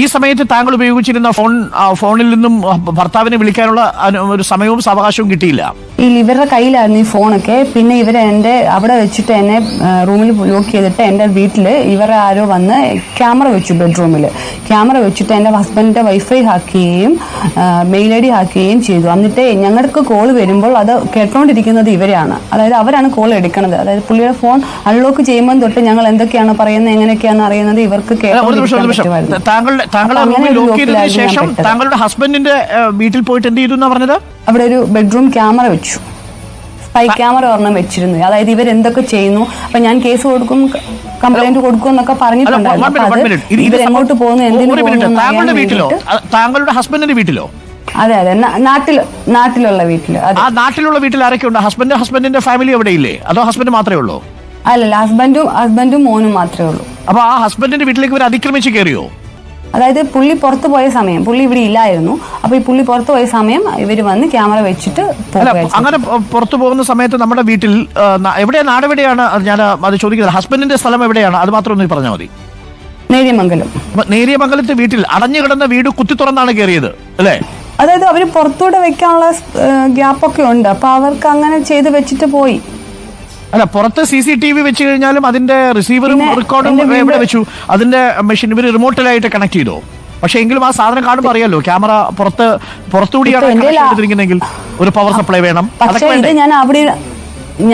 ഈ സമയത്ത് താങ്കൾ ഉപയോഗിച്ചിരുന്ന ഫോൺ ഫോണിൽ നിന്നും ഭർത്താവിനെ വിളിക്കാനുള്ള ഒരു സമയവും സാവകാശവും കിട്ടിയില്ല. ഈ ഇവരുടെ കയ്യിലായിരുന്നു ഈ ഫോണൊക്കെ. പിന്നെ ഇവർ എന്റെ അവിടെ വെച്ചിട്ട് എന്നെ റൂമിൽ ലോക്ക് ചെയ്തിട്ട് എന്റെ വീട്ടിൽ ഇവർ ആരോ വന്ന് ക്യാമറ വെച്ചു ബെഡ്റൂമിൽ ക്യാമറ വെച്ചിട്ട് എന്റെ ഹസ്ബൻഡിന്റെ വൈഫൈ ഹാക്ക് ചെയ്യുകയും മെയിൽ ഐ ഡി ഹാക്ക് ചെയ്യുകയും ചെയ്തു. എന്നിട്ട് ഞങ്ങൾക്ക് കോൾ വരുമ്പോൾ അത് കേട്ടോണ്ടിരിക്കുന്നത് ഇവരെയാണ്. അതായത് അവരാണ് കോൾ എടുക്കുന്നത് അതായത് പുള്ളിയുടെ ഫോൺ അൺലോക്ക് ചെയ്യുമ്പോൾ തൊട്ട് ഞങ്ങൾ എന്തൊക്കെയാണ് പറയുന്നത് എങ്ങനെയൊക്കെയാണ് അറിയുന്നത് ഇവർക്ക് അല്ല, താങ്കളുടെ താങ്കളുടെ അപ്പൊ അങ്ങനെ റൂമിൽ ലോക്ക് ചെയ്തതിന് ശേഷം താങ്കളുടെ ഹസ്ബൻഡിന്റെ വീട്ടിൽ പോയിട്ട് എന്ത് ചെയ്തു എന്നാ പറഞ്ഞത്? അവിടെ ഒരു ബെഡ്റൂം ക്യാമറ വെച്ചു. സ്പൈ ക്യാമറ ഒരെണ്ണം വെച്ചിരുന്നു. അതായത് ഇവർ എന്തൊക്കെ ചെയ്യുന്നു? അപ്പൊ ഞാൻ കേസ് കൊടുക്കും കംപ്ലൈന്റ് കൊടുക്കും എന്നൊക്കെ പറഞ്ഞിട്ടുണ്ട് പറഞ്ഞിട്ടുണ്ടായിരുന്നു. പോകുന്നു എന്തിനു വീട്ടിലോ? താങ്കളുടെ ഹസ്ബൻഡിന്റെ വീട്ടിലോ? അതെ അതെ. നാട്ടിൽ നാട്ടിലുള്ള വീട്ടിൽ. ആ നാട്ടിലുള്ള വീട്ടിൽ ആരൊക്കെ ഉണ്ട് ഹസ്ബൻഡ് ഹസ്ബൻഡിന്റെ ഫാമിലി അവിടെ ഇല്ലേ? അതോ ഹസ്ബൻഡ് മാത്രമേ ഉള്ളൂ? അല്ലല്ല ഹസ്ബൻഡും ഹസ്ബൻഡും മോനും മാത്രമേ ഉള്ളൂ. അപ്പൊ ആ ഹസ്ബൻഡിന്റെ വീട്ടിലേക്ക് ഇവർ അതിക്രമിച്ച് കയറിയോ? അതായത് പുള്ളി പുറത്തു പോയ സമയം പുള്ളി ഇവിടെ ഇല്ലായിരുന്നു. അപ്പൊ ഈ പുള്ളി പുറത്തു പോയ സമയം ഇവർ വന്ന് ക്യാമറ വെച്ചിട്ട് അങ്ങനെ പുറത്തു പോകുന്ന സമയത്ത് നമ്മുടെ വീട്ടിൽ എവിടെയാണ്? നാടെവിടെയാണ് ഞാൻ അത് ചോദിക്കുന്നത്. ഹസ്ബൻഡിന്റെ സ്ഥലം എവിടെയാണ്? അത് മാത്രം ഒന്ന് പറഞ്ഞാൽ മതി. നേര്യമംഗലം. നേരിയമംഗലത്തെ വീട്ടിൽ അടഞ്ഞു കിടന്ന വീട് കുത്തി തുറന്നാണ് കയറിയത് അല്ലേ? അതായത് അവർ പുറത്തൂടെ വെക്കാനുള്ള ഗ്യാപ്പൊക്കെ ഉണ്ട്. അപ്പൊ അവർക്ക് അങ്ങനെ ചെയ്ത് വെച്ചിട്ട് പോയി. അല്ല പുറത്ത് സി സി ടി വി വെച്ച് കഴിഞ്ഞാലും അതിന്റെ റിസീവറും റെക്കോർഡും എവിടെ വെച്ചു? അതിന്റെ മെഷീൻ ഇവർ റിമോട്ടിലായിട്ട് കണക്ട് ചെയ്തോ? പക്ഷെ എങ്കിലും ആ സാധനം കാണുമ്പോൾ അറിയാലോ ക്യാമറ പുറത്ത് പുറത്തുകൂടിയാണ് ഒരു പവർ സപ്ലൈ വേണം. പക്ഷെ അതൊക്കെ ഇത് ഞാൻ അവിടെ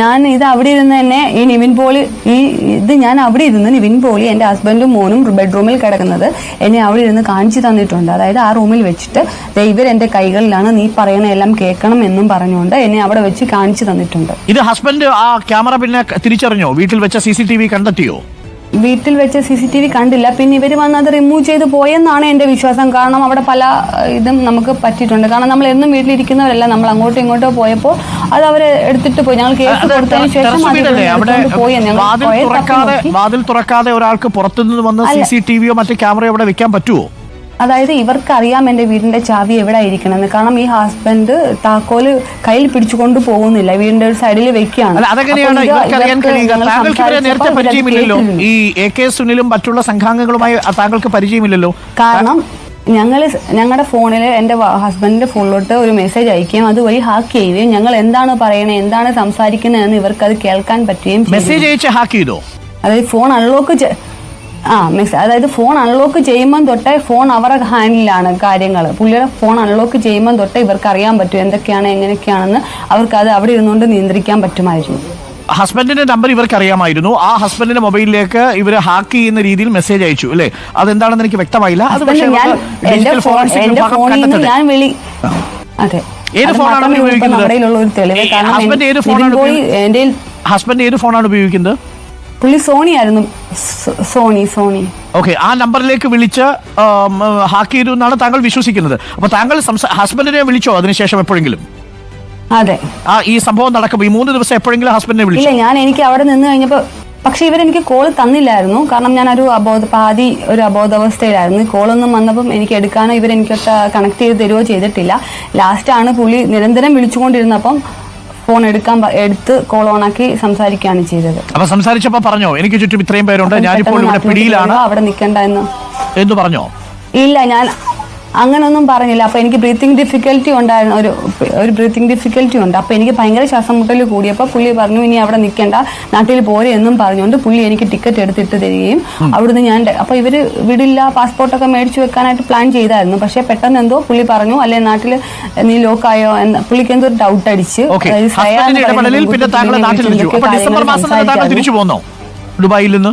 ഞാൻ ഇത് അവിടെ ഇരുന്ന് തന്നെ ഈ നിവിൻ പോളി ഈ ഇത് ഞാൻ അവിടെ ഇരുന്ന് നിവിൻ പോളി എന്റെ ഹസ്ബൻഡും മോനും ബെഡ്റൂമിൽ കിടക്കുന്നത് എന്നെ അവിടെ ഇരുന്ന് കാണിച്ചു തന്നിട്ടുണ്ട്. അതായത് ആ റൂമിൽ വെച്ചിട്ട് ഇവർ എന്റെ കൈകളിലാണ് നീ പറയണ എല്ലാം കേൾക്കണം എന്നും പറഞ്ഞുകൊണ്ട് എന്നെ അവിടെ വെച്ച് കാണിച്ചു തന്നിട്ടുണ്ട്. ഇത് ഹസ്ബൻഡ് ആ ക്യാമറ പിന്നെ തിരിച്ചറിഞ്ഞോ? വീട്ടിൽ വെച്ച സി കണ്ടെത്തിയോ? വീട്ടിൽ വെച്ച് സി സി ടി വി കണ്ടില്ല. പിന്നെ ഇവർ വന്ന് അത് റിമൂവ് ചെയ്ത് പോയെന്നാണ് എന്റെ വിശ്വാസം. കാരണം അവിടെ പല ഇതും നമുക്ക് പറ്റിയിട്ടുണ്ട്. കാരണം നമ്മൾ എന്നും വീട്ടിലിരിക്കുന്നവരല്ല. നമ്മൾ അങ്ങോട്ടും ഇങ്ങോട്ടോ പോയപ്പോൾ അത് അവർ എടുത്തിട്ട് പോയി. ഞങ്ങൾ കേസ് കൊടുത്തതിന് ശേഷം വാതിൽ തുറക്കാതെ ഒരാൾക്ക് പുറത്തുനിന്ന് വന്ന് സി സി ടി വിയോ മറ്റു ക്യാമറയോ അവിടെ വെക്കാൻ പറ്റുമോ അതായത് ഇവർക്ക് അറിയാം എന്റെ വീടിന്റെ ചാവി എവിടെ ഇരിക്കണമെന്ന് കാരണം ഈ ഹസ്ബൻഡ് താക്കോൽ കയ്യിൽ പിടിച്ചുകൊണ്ട് പോകുന്നില്ല. വീടിന്റെ ഒരു സൈഡിൽ വെക്കുകയാണ്. ഈ എ കെ സുനിലും മറ്റുള്ള സംഘാംഗങ്ങളുമായി താങ്കൾക്ക് പരിചയമില്ലല്ലോ. കാരണം ഞങ്ങൾ ഞങ്ങളുടെ ഫോണിൽ എന്റെ ഹസ്ബൻഡിന്റെ ഫോണിലോട്ട് ഒരു മെസ്സേജ് അയക്കുകയും അതുവഴി ഹാക്ക് ചെയ്യുകയും ഞങ്ങൾ എന്താണ് പറയണേ എന്താണ് സംസാരിക്കുന്നത് എന്ന് ഇവർക്ക് അത് കേൾക്കാൻ പറ്റുകയും മെസ്സേജ് അയച്ച് ഹാക്ക് ചെയ്തോ? അതായത് ഫോൺ അൺലോക്ക് ആ മിസ് അതായത് ഫോൺ അൺലോക്ക് ചെയ്യുമ്പം തൊട്ടേ ഫോൺ അവരുടെ ഹാൻഡിലാണ് കാര്യങ്ങൾ പുള്ളിയുടെ ഫോൺ അൺലോക്ക് ചെയ്യുമ്പം തൊട്ടേ ഇവർക്ക് അറിയാൻ പറ്റും എന്തൊക്കെയാണ് എങ്ങനെയൊക്കെയാണെന്ന് അവർക്ക് അത് അവിടെ ഇരുന്നുകൊണ്ട് നിയന്ത്രിക്കാൻ പറ്റുമായിരുന്നു. ഹസ്ബൻഡിന്റെ നമ്പർ ഇവർക്ക് അറിയാമായിരുന്നു ആ ഹസ്ബൻഡിന്റെ മൊബൈലിലേക്ക് ഇവർ ഹാക്ക് ചെയ്യുന്ന രീതിയിൽ മെസ്സേജ് അയച്ചു അല്ലേ? അതെന്താണെന്ന് എനിക്ക് വ്യക്തമായില്ല. അത് പക്ഷേ അതെ. ഏത് ഫോണാണ് ഉപയോഗിക്കുന്നത്? ഹസ്ബൻഡ് ഏത് ഫോണാണ് ഉപയോഗിക്കുന്നത്? പുള്ളി സോണി ആയിരുന്നു. Sony Sony. ഓക്കെ ആ നമ്പറിലേക്ക് വിളിച്ച് ഹാക്ക് ചെയ്തു എന്നാണ് താങ്കൾ വിശ്വസിക്കുന്നത്. അപ്പൊ താങ്കൾ ഹസ്ബൻഡിനെ വിളിച്ചോ അതിനുശേഷം എപ്പോഴെങ്കിലും? അതെ. ആ ഈ സംഭവം നടക്കുമ്പോൾ ഈ മൂന്ന് ദിവസം എപ്പോഴെങ്കിലും ഹസ്ബൻഡിനെ വിളിച്ചില്ല വിളിച്ചു ഞാൻ എനിക്ക് അവിടെ നിന്ന് കഴിഞ്ഞപ്പോ പക്ഷെ ഇവരെനിക്ക് കോൾ തന്നില്ലായിരുന്നു. കാരണം ഞാനൊരു ഒരു അബോധ പാതി ഒരു അബോധാവസ്ഥയിലായിരുന്നു. കോളൊന്നും വന്നപ്പം എനിക്ക് എടുക്കാനോ ഇവരെനിക്കൊക്കെ കണക്ട് ചെയ്ത് തരുവോ ചെയ്തിട്ടില്ല. ലാസ്റ്റാണ് പുള്ളി നിരന്തരം വിളിച്ചുകൊണ്ടിരുന്നപ്പം ഫോൺ എടുക്കാൻ എടുത്ത് കോൾ ഓണാക്കി സംസാരിക്കുകയാണ് ചെയ്തത്. അപ്പൊ സംസാരിച്ചപ്പോ പറഞ്ഞോ? എനിക്ക് ചുറ്റും ഇത്രയും പേരുണ്ട്. ഞാനിപ്പോൾ ഇവിടെ പിടിയിലാണ്. അവിടെ നിൽക്കണ്ട എന്ന്. എന്തു പറഞ്ഞോ? ഇല്ല ഞാൻ അങ്ങനൊന്നും പറഞ്ഞില്ല. അപ്പോൾ എനിക്ക് ബ്രീത്തിങ് ഡിഫിക്കൽറ്റി ഉണ്ടായിരുന്നു. ഒരു ഒരു ബ്രീത്തിങ് ഡിഫിക്കൽറ്റി ഉണ്ട്. അപ്പോൾ എനിക്ക് ഭയങ്കര ശ്വാസം മുട്ടൽ കൂടിയപ്പോൾ പുള്ളി പറഞ്ഞു ഇനി അവിടെ നിൽക്കേണ്ട നാട്ടിൽ പോരെ എന്നും പറഞ്ഞുകൊണ്ട് പുള്ളി എനിക്ക് ടിക്കറ്റ് എടുത്തിട്ട് തരികയും അവിടുന്ന് ഞാൻ അപ്പോൾ ഇവർ ഇവർ വിടില്ല പാസ്പോർട്ടൊക്കെ മേടിച്ചു വെക്കാനായിട്ട് പ്ലാൻ ചെയ്തായിരുന്നു. പക്ഷേ പെട്ടെന്ന് എന്തോ പുള്ളി പറഞ്ഞു അല്ലെ നാട്ടിൽ നീ ലോക്കായോ എന്ന് പുള്ളിക്ക് എന്തോ ഒരു ഡൗട്ട് അടിച്ച്. അതായത് ഡിസംബർ മാസം തിരിച്ചു പോന്നോ? ദുബായിൽ നിന്ന്?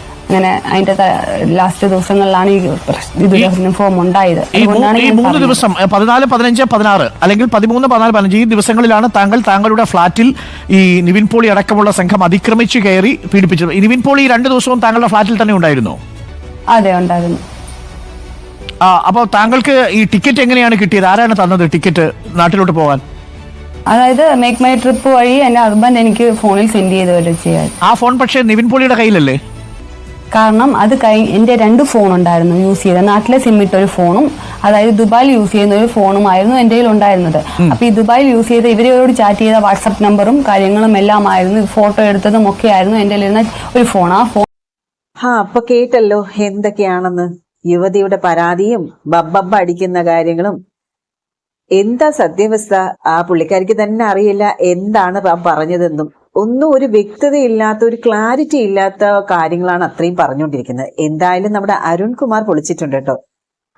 അങ്ങനെ അതിന്റെ ലാസ്റ്റ് ദിവസങ്ങളിലാണ് ഈ ഫോം ഇത് ഫോം ഉണ്ടായത്. ഈ മൂന്ന് ദിവസം പതിനാല് പതിനഞ്ച് പതിനാറ് അല്ലെങ്കിൽ പതിമൂന്ന് പതിനാല് പതിനഞ്ച് ഈ ദിവസങ്ങളിലാണ് താങ്കൾ താങ്കളുടെ ഫ്ളാറ്റിൽ ഈ നിവിൻ പോളി അടക്കമുള്ള സംഘം അതിക്രമിച്ചു കയറി പീഡിപ്പിച്ചത്. നിവിൻ പോളി രണ്ട് ദിവസവും താങ്കളുടെ ഫ്ളാറ്റിൽ തന്നെ ഉണ്ടായിരുന്നു? അതെ ഉണ്ടായിരുന്നു. ആ അപ്പോൾ താങ്കൾക്ക് ഈ ടിക്കറ്റ് എങ്ങനെയാണ് കിട്ടിയത്? ആരാണ് തന്നത് ടിക്കറ്റ് നാട്ടിലോട്ട് പോകാൻ? അതായത് മേക്ക് മൈ ട്രിപ്പ് വഴി എന്റെ ഹസ്ബൻഡ് എനിക്ക് ഫോണിൽ സെൻഡ് ചെയ്ത് വരെ ചെയ്യാൻ ആ ഫോൺ പക്ഷേ നിവിൻ പോളിയുടെ കയ്യിലല്ലേ? കാരണം അത് കൈ എന്റെ രണ്ട് ഫോൺ ഉണ്ടായിരുന്നു യൂസ് ചെയ്ത. നാട്ടിലെ സിം ഇട്ട ഒരു ഫോണും അതായത് ദുബായിൽ യൂസ് ചെയ്യുന്ന ഒരു ഫോണും ആയിരുന്നു എന്റെ കയ്യിൽ ഉണ്ടായിരുന്നത്. അപ്പൊ ഈ ദുബായിൽ യൂസ് ചെയ്ത ഇവരോട് ചാറ്റ് ചെയ്ത വാട്സപ്പ് നമ്പറും കാര്യങ്ങളും എല്ലാം ആയിരുന്നു. ഫോട്ടോ എടുത്തതും ഒക്കെ ആയിരുന്നു എന്റെ കയ്യിലിരുന്ന ഒരു ഫോൺ ആ ഫോൺ ആ അപ്പൊ കേട്ടല്ലോ എന്തൊക്കെയാണെന്ന്. യുവതിയുടെ പരാതിയും ബബ്ബബ്ബ അടിക്കുന്ന കാര്യങ്ങളും. എന്താ സത്യാവസ്ഥ ആ പുള്ളിക്കാരിക്ക് തന്നെ അറിയില്ല. എന്താണ് പറഞ്ഞതെന്നും. ഒന്നും ഒരു വ്യക്തതയില്ലാത്ത ഒരു ക്ലാരിറ്റി ഇല്ലാത്ത കാര്യങ്ങളാണ് അത്രയും പറഞ്ഞുകൊണ്ടിരിക്കുന്നത്. എന്തായാലും നമ്മുടെ അരുൺകുമാർ പൊളിച്ചിട്ടുണ്ട് കേട്ടോ.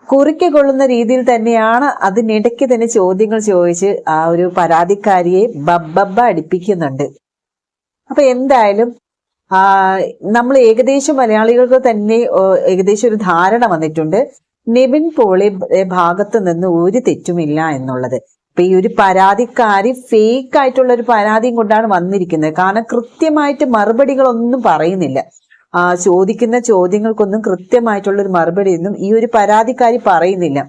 കുറിക്ക കൊള്ളുന്ന രീതിയിൽ തന്നെയാണ് അതിനിടയ്ക്ക് തന്നെ ചോദ്യങ്ങൾ ചോദിച്ച് ആ ഒരു പരാതിക്കാരിയെ ബബ്ബബ്ബ അടിപ്പിക്കുന്നുണ്ട്. അപ്പൊ എന്തായാലും നമ്മൾ ഏകദേശം മലയാളികൾക്ക് തന്നെ ഏകദേശം ഒരു ധാരണ വന്നിട്ടുണ്ട്. നിബിൻ പോളി ഭാഗത്ത് നിന്ന് ഒരു തെറ്റുമില്ല എന്നുള്ളത്. ഇപ്പൊ ഈ ഒരു പരാതിക്കാരി ഫേക്ക് ആയിട്ടുള്ള ഒരു പരാതിയും കൊണ്ടാണ് വന്നിരിക്കുന്നത്. കാരണം കൃത്യമായിട്ട് മറുപടികളൊന്നും പറയുന്നില്ല. ആ ചോദിക്കുന്ന ചോദ്യങ്ങൾക്കൊന്നും കൃത്യമായിട്ടുള്ള ഒരു മറുപടി ഒന്നും ഈ ഒരു പരാതിക്കാരി പറയുന്നില്ല.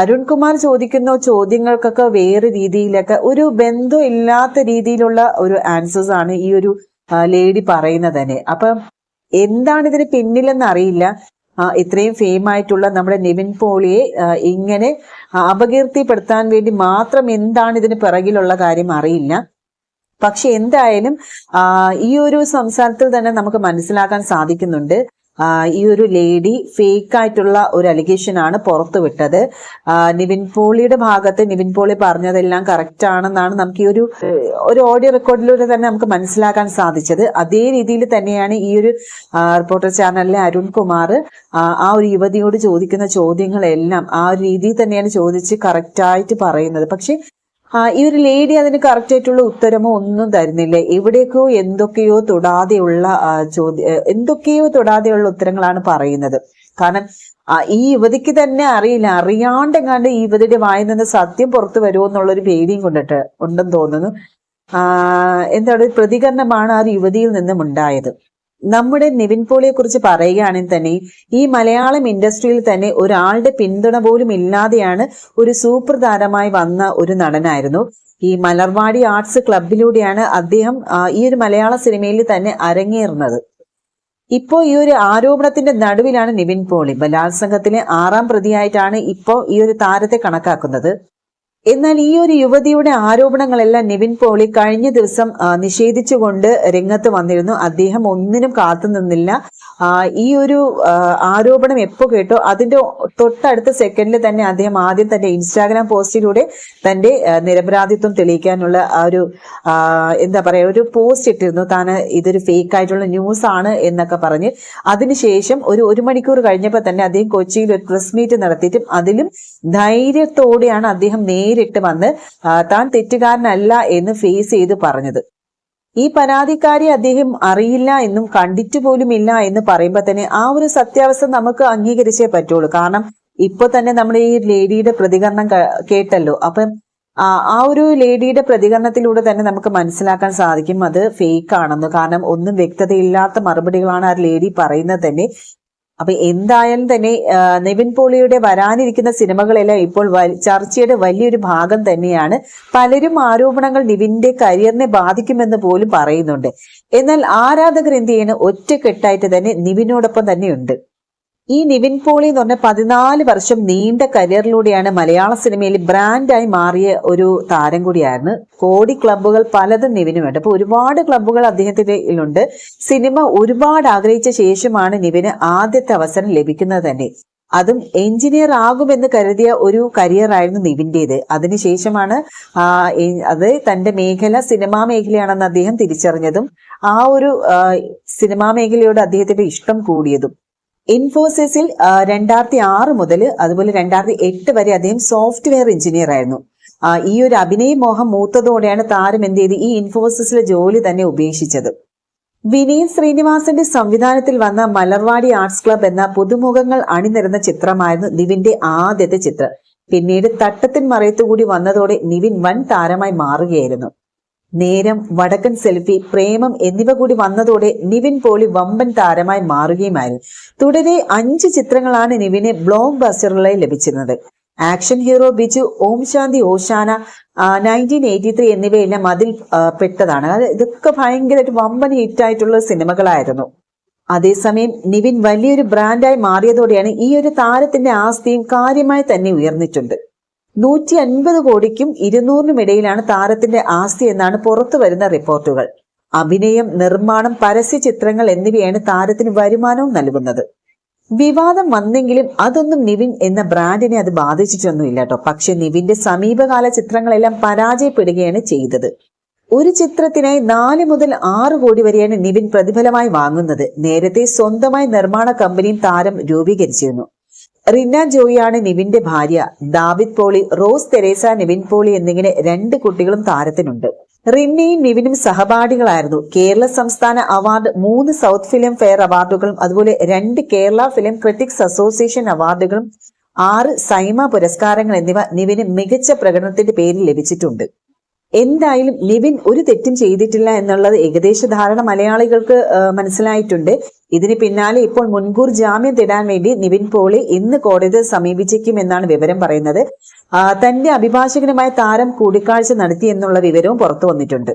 അരുൺകുമാർ ചോദിക്കുന്ന ചോദ്യങ്ങൾക്കൊക്കെ വേറെ രീതിയിലൊക്കെ ഒരു ബന്ധം ഇല്ലാത്ത രീതിയിലുള്ള ഒരു ആൻസേഴ്സ് ആണ് ഈ ഒരു ലേഡി പറയുന്നത് തന്നെ. അപ്പം എന്താണ് ഇതിന് പിന്നിലെന്ന് അറിയില്ല. ഇത്രയും ഫെയിം ആയിട്ടുള്ള നമ്മുടെ നിവിൻ പോളിയെ ഇങ്ങനെ അപകീർത്തിപ്പെടുത്താൻ വേണ്ടി മാത്രം എന്താണ് ഇതിന് പിറകിലുള്ള കാര്യം അറിയില്ല. പക്ഷെ എന്തായാലും ഈ ഒരു സംസാരത്തിൽ തന്നെ നമുക്ക് മനസ്സിലാക്കാൻ സാധിക്കുന്നുണ്ട്. ഈ ഒരു ലേഡി ഫേക്ക് ആയിട്ടുള്ള ഒരു അലിഗേഷൻ ആണ് പുറത്തുവിട്ടത് നിവിൻ പോളിയുടെ ഭാഗത്ത് നിവിൻ പോളി പറഞ്ഞതെല്ലാം കറക്റ്റ് ആണെന്നാണ് നമുക്ക് ഈ ഒരു ഒരു ഓഡിയോ റെക്കോർഡിലൂടെ തന്നെ നമുക്ക് മനസ്സിലാക്കാൻ സാധിച്ചത്. അതേ രീതിയിൽ തന്നെയാണ് ഈ ഒരു റിപ്പോർട്ടർ ചാനലിലെ അരുൺ കുമാർ ആ, ഒരു യുവതിയോട് ചോദിക്കുന്ന ചോദ്യങ്ങളെല്ലാം ആ ഒരു രീതിയിൽ തന്നെയാണ് ചോദിച്ച് കറക്റ്റായിട്ട് പറയുന്നത്. പക്ഷെ ഈ ഒരു ലേഡി അതിന് കറക്റ്റ് ആയിട്ടുള്ള ഉത്തരമോ ഒന്നും തരുന്നില്ല. എവിടേക്കോ എന്തൊക്കെയോ തൊടാതെയുള്ള ചോദ്യം എന്തൊക്കെയോ തൊടാതെയുള്ള ഉത്തരങ്ങളാണ് പറയുന്നത്. കാരണം ഈ യുവതിക്ക് തന്നെ അറിയില്ല. അറിയാണ്ട് എങ്ങാണ്ട് ഈ യുവതിയുടെ വായിൽ നിന്ന് സത്യം പുറത്തു വരുമോ എന്നുള്ളൊരു പേടിയും കൊണ്ടിട്ട് ഉണ്ടെന്ന് തോന്നുന്നു. എന്താണ് പ്രതികരണമാണ് ആ യുവതിയിൽ നിന്നും ഉണ്ടായത്. നമ്മുടെ നിവിൻ പോളിയെ കുറിച്ച് പറയുകയാണെങ്കിൽ തന്നെ ഈ മലയാളം ഇൻഡസ്ട്രിയിൽ തന്നെ ഒരാളുടെ പിന്തുണ പോലും ഇല്ലാതെയാണ് ഒരു സൂപ്പർ താരമായി വന്ന ഒരു നടനായിരുന്നു. ഈ മലർവാടി ആർട്സ് ക്ലബിലൂടെയാണ് അദ്ദേഹം ഈ ഒരു മലയാള സിനിമയിൽ തന്നെ അരങ്ങേറുന്നത്. ഇപ്പോ ഈ ഒരു ആരോപണത്തിന്റെ നടുവിലാണ് നിവിൻ പോളി. ബലാത്സംഗത്തിലെ ആറാം പ്രതിയായിട്ടാണ് ഇപ്പോ ഈ ഒരു താരത്തെ കണക്കാക്കുന്നത്. എന്നാൽ ഈ ഒരു യുവതിയുടെ ആരോപണങ്ങളെല്ലാം നിവിൻ പോളി കഴിഞ്ഞ ദിവസം നിഷേധിച്ചുകൊണ്ട് രംഗത്ത് വന്നിരുന്നു. അദ്ദേഹം ഒന്നിനും കാത്തു നിന്നില്ല. ഈ ഒരു ആരോപണം എപ്പോ കേട്ടോ അതിന്റെ തൊട്ടടുത്ത സെക്കൻഡിൽ തന്നെ അദ്ദേഹം ആദ്യം തന്റെ ഇൻസ്റ്റാഗ്രാം പോസ്റ്റിലൂടെ തന്റെ നിരപരാധിത്വം തെളിയിക്കാനുള്ള ആ ഒരു എന്താ പറയാ ഒരു പോസ്റ്റ് ഇട്ടിരുന്നു. താൻ ഇതൊരു ഫേക്ക് ആയിട്ടുള്ള ന്യൂസ് ആണ് എന്നൊക്കെ പറഞ്ഞ്. അതിനുശേഷം ഒരു ഒരു മണിക്കൂർ കഴിഞ്ഞപ്പോൾ തന്നെ അദ്ദേഹം കൊച്ചിയിൽ ഒരു പ്രസ് മീറ്റ് നടത്തിയിട്ടും അതിലും ധൈര്യത്തോടെയാണ് അദ്ദേഹം നേരിട്ട് വന്ന് ആ, താൻ തെറ്റുകാരനല്ല എന്ന് ഫേസ് ചെയ്ത് പറഞ്ഞത്. ഈ പരാതിക്കാരി അദ്ദേഹം അറിയില്ല എന്നും കണ്ടിട്ട് പോലും ഇല്ല എന്ന് പറയുമ്പോൾ തന്നെ ആ ഒരു സത്യാവസ്ഥ നമുക്ക് അംഗീകരിച്ചേ പറ്റുള്ളൂ. കാരണം ഇപ്പൊ തന്നെ നമ്മൾ ഈ ലേഡിയുടെ പ്രതികരണം കേട്ടല്ലോ. അപ്പം ആ ഒരു ലേഡിയുടെ പ്രതികരണത്തിലൂടെ തന്നെ നമുക്ക് മനസ്സിലാക്കാൻ സാധിക്കും അത് ഫേക്ക് ആണെന്ന്. കാരണം ഒന്നും വ്യക്തതയില്ലാത്ത മറുപടികളാണ് ആ ലേഡി പറയുന്നത് തന്നെ. അപ്പൊ എന്തായാലും തന്നെ നിവിൻ പോളിയുടെ വരാനിരിക്കുന്ന സിനിമകളെല്ലാം ഇപ്പോൾ ചർച്ചയുടെ വലിയൊരു ഭാഗം തന്നെയാണ്. പലരും ആരോപണങ്ങൾ നിവിന്റെ കരിയറിനെ ബാധിക്കുമെന്ന് പോലും പറയുന്നുണ്ട്. എന്നാൽ ആരാധകർ എന്ത് ചെയ്യണം? ഒറ്റക്കെട്ടായിട്ട് തന്നെ നിവിനോടൊപ്പം തന്നെയുണ്ട്. ഈ നിവിൻ പോളി എന്ന് പറഞ്ഞ പതിനാല് വർഷം നീണ്ട കരിയറിലൂടെയാണ് മലയാള സിനിമയിൽ ബ്രാൻഡായി മാറിയ ഒരു താരം കൂടിയായിരുന്നു. കോടി ക്ലബ്ബുകൾ പലതും നിവിനുമുണ്ട് അപ്പൊ ഒരുപാട് ക്ലബ്ബുകൾ അദ്ദേഹത്തിനുണ്ട് സിനിമ ഒരുപാട് ആഗ്രഹിച്ച ശേഷമാണ് നിവിന് ആദ്യത്തെ അവസരം ലഭിക്കുന്നത് തന്നെ. അതും എഞ്ചിനീയർ ആകുമെന്ന് കരുതിയ ഒരു കരിയർ ആയിരുന്നു നിവിന്റെത് അതിനുശേഷമാണ് അത് തന്റെ മേഖല സിനിമാ മേഖലയാണെന്ന് അദ്ദേഹം തിരിച്ചറിഞ്ഞതും ആ ഒരു സിനിമാ മേഖലയോട് അദ്ദേഹത്തിന്റെ ഇഷ്ടം കൂടിയതും. ഇൻഫോസിസിൽ രണ്ടായിരത്തി ആറ് മുതൽ അതുപോലെ രണ്ടായിരത്തി എട്ട് വരെ അദ്ദേഹം സോഫ്റ്റ്വെയർ എഞ്ചിനീയർ ആയിരുന്നു. ഈ ഒരു അഭിനയ മോഹം മൂത്തതോടെയാണ് താരം എന്ത് ചെയ്ത് ഈ ഇൻഫോസിസിലെ ജോലി തന്നെ ഉപേക്ഷിച്ചത്. വിനീത് ശ്രീനിവാസന്റെ സംവിധാനത്തിൽ വന്ന മലർവാടി ആർട്സ് ക്ലബ് എന്ന പുതുമുഖങ്ങൾ അണിനിരുന്ന ചിത്രമായിരുന്നു നിവിന്റെ ആദ്യത്തെ ചിത്രം. പിന്നീട് തട്ടത്തിൻ മറയത്തുകൂടി വന്നതോടെ നിവിൻ വൻ താരമായി മാറുകയായിരുന്നു. നേരം വടക്കൻ സെൽഫി പ്രേമം എന്നിവ കൂടി വന്നതോടെ നിവിൻ പോളി വമ്പൻ താരമായി മാറുകയുമായിരുന്നു. തുടരെ അഞ്ച് ചിത്രങ്ങളാണ് നിവിനെ ബ്ലോക്ക് ബസ്റ്ററുകളായി ലഭിച്ചിരുന്നത്. Action hero Biju Om Shanti Oshana nineteen eighty three എന്നിവയെല്ലാം അതിൽ പെട്ടതാണ്. ഇതൊക്കെ ഭയങ്കരമായിട്ട് വമ്പൻ ഹിറ്റായിട്ടുള്ള സിനിമകളായിരുന്നു. അതേസമയം നിവിൻ വലിയൊരു ബ്രാൻഡായി മാറിയതോടെയാണ് ഈ ഒരു താരത്തിന്റെ ആസ്തിയും കാര്യമായി തന്നെ ഉയർന്നിട്ടുണ്ട്. നൂറ്റി അൻപത് കോടിക്കും ഇരുന്നൂറിനും ഇടയിലാണ് താരത്തിന്റെ ആസ്തി എന്നാണ് പുറത്തു വരുന്ന റിപ്പോർട്ടുകൾ. അഭിനയം നിർമ്മാണം പരസ്യ ചിത്രങ്ങൾ എന്നിവയാണ് താരത്തിന് വരുമാനവും നൽകുന്നത്. വിവാദം വന്നെങ്കിലും അതൊന്നും നിവിൻ എന്ന ബ്രാൻഡിനെ അത് ബാധിച്ചിട്ടൊന്നുമില്ല കേട്ടോ. പക്ഷെ നിവിന്റെ സമീപകാല ചിത്രങ്ങളെല്ലാം പരാജയപ്പെടുകയാണ് ചെയ്തത്. ഒരു ചിത്രത്തിനായി നാല് മുതൽ ആറ് കോടി വരെയാണ് നിവിൻ പ്രതിഫലമായി വാങ്ങുന്നത്. നേരത്തെ സ്വന്തമായി നിർമ്മാണ കമ്പനിയും താരം രൂപീകരിച്ചിരുന്നു. റിന്ന ജോയിയാണ് നിവിന്റെ ഭാര്യ. ദാവിദ് പോളി റോസ് തെരേസ നിവിൻ പോളി എന്നിങ്ങനെ രണ്ട് കുട്ടികളും താരത്തിനുണ്ട്. റിന്നയും നിവിനും സഹപാഠികളായിരുന്നു. കേരള സംസ്ഥാന അവാർഡ് മൂന്ന് സൗത്ത് ഫിലിം ഫെയർ അവാർഡുകളും അതുപോലെ രണ്ട് കേരള ഫിലിം ക്രിറ്റിക്സ് അസോസിയേഷൻ അവാർഡുകളും ആറ് സൈമ പുരസ്കാരങ്ങൾ എന്നിവ നിവിന് മികച്ച പ്രകടനത്തിന്റെ പേരിൽ ലഭിച്ചിട്ടുണ്ട്. എന്തായാലും നിവിൻ ഒരു തെറ്റും ചെയ്തിട്ടില്ല എന്നുള്ളത് ഏകദേശ ധാരണ മലയാളികൾക്ക് മനസ്സിലായിട്ടുണ്ട്. ഇതിന് പിന്നാലെ ഇപ്പോൾ മുൻകൂർ ജാമ്യം തേടാൻ വേണ്ടി നിവിൻ പോളി ഇന്ന് കോടതിയെ സമീപിച്ചേക്കും എന്നാണ് വിവരം പറയുന്നത്. തന്റെ അഭിഭാഷകനുമായ താരം കൂടിക്കാഴ്ച നടത്തി എന്നുള്ള വിവരവും പുറത്തു വന്നിട്ടുണ്ട്.